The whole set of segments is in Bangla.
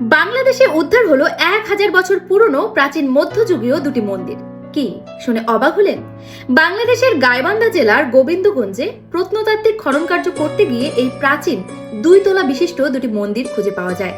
বাংলাদেশে উদ্ধার হলো এক হাজার বছর পুরনো প্রাচীন মধ্যযুগীয় দুটি মন্দির। কি? শুনে অবাক হলেন? বাংলাদেশের গাইবান্ধা জেলার গোবিন্দগঞ্জে প্রত্নতাত্ত্বিক খনন কার্য করতে গিয়ে এই প্রাচীন দুই তোলা বিশিষ্ট দুটি মন্দির খুঁজে পাওয়া যায়।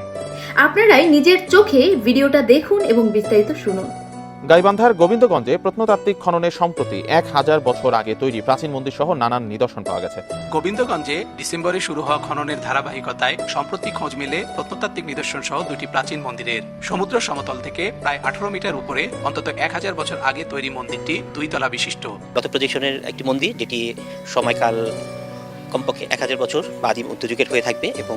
আপনারাই নিজের চোখে ভিডিওটা দেখুন এবং বিস্তারিত শুনুন। গাইবান্ধার গোবিন্দগঞ্জে প্রত্নতাত্ত্বিক খননে সম্প্রতি এক হাজার বছর আগে তৈরি প্রাচীন মন্দির সহ নানান নিদর্শন পাওয়া গেছে। গোবিন্দগঞ্জে ডিসেম্বরে শুরু হওয়া খননের ধারাবাহিকতায় সম্প্রতি খোঁজ মিলে প্রত্নতাত্ত্বিক নিদর্শন সহ দুটি প্রাচীন মন্দিরের। সমুদ্র সমতল থেকে প্রায় আঠারো মিটার উপরে অন্তত এক হাজার বছর আগে তৈরি মন্দিরটি দুই তলা বিশিষ্ট। গত প্রজেকশনের একটি মন্দির যেটি সময়কাল কমপক্ষে এক হাজার বছর বা আদিম মধ্যযুগের হয়ে থাকবে এবং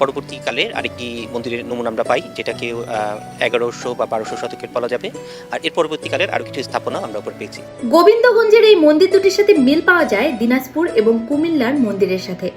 পরবর্তীকালের আরেকটি মন্দিরের নমুনা আমরা পাই, যেটাকে এগারোশো বা বারোশো শতকের বলা যাবে। আর এর পরবর্তীকালের আরও কিছু স্থাপনা আমরা উপর পেয়েছি। গোবিন্দগঞ্জের এই মন্দির দুটির সাথে মিল পাওয়া যায় দিনাজপুর এবং কুমিল্লার মন্দিরের সাথে।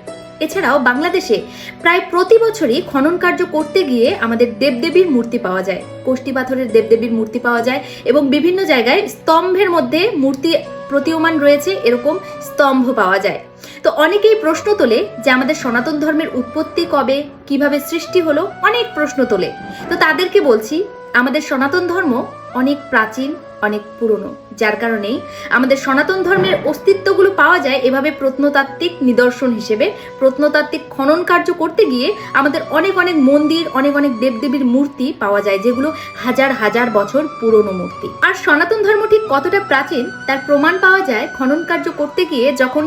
এছাড়াও বাংলাদেশে প্রায় প্রতি বছরই খনন কার্য করতে গিয়ে আমাদের দেবদেবীর মূর্তি পাওয়া যায়। কোষ্টি পাথরের দেবদেবীর মূর্তি পাওয়া যায় এবং বিভিন্ন জায়গায় স্তম্ভের মধ্যে মূর্তি প্রতীয়মান রয়েছে এরকম স্তম্ভ পাওয়া যায়। তো অনেকেই প্রশ্ন তোলে যে আমাদের সনাতন ধর্মের উৎপত্তি কবে, কীভাবে সৃষ্টি হলো, অনেক প্রশ্ন তোলে। তো তাদেরকে বলছি, আমাদের সনাতন ধর্ম অনেক প্রাচীন অনেক পুরনো, যার কারণেই আমাদের সনাতন ধর্মের অস্তিত্বগুলো পাওয়া যায় এভাবে প্রত্নতাত্ত্বিক নিদর্শন হিসেবে। প্রত্নতাত্ত্বিক খনন কার্য করতে গিয়ে আমাদের অনেক অনেক মন্দির, অনেক অনেক দেবদেবীর মূর্তি পাওয়া যায়, যেগুলো হাজার হাজার বছর পুরনো মূর্তি। আর সনাতন ধর্ম ঠিক কতটা প্রাচীন, তার প্রমাণ পাওয়া যায় খনন কার্য করতে গিয়ে যখন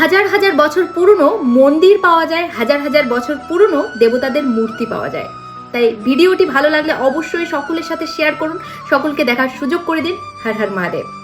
হাজার হাজার বছর পুরনো মন্দির পাওয়া যায়, হাজার হাজার বছর পুরনো দেবতাদের মূর্তি পাওয়া যায়। তাই ভিডিওটি ভালো লাগলে অবশ্যই সকলের সাথে শেয়ার করুন। সকলকে দেখার সুযোগ করে দিন। হর হর মহাদেব।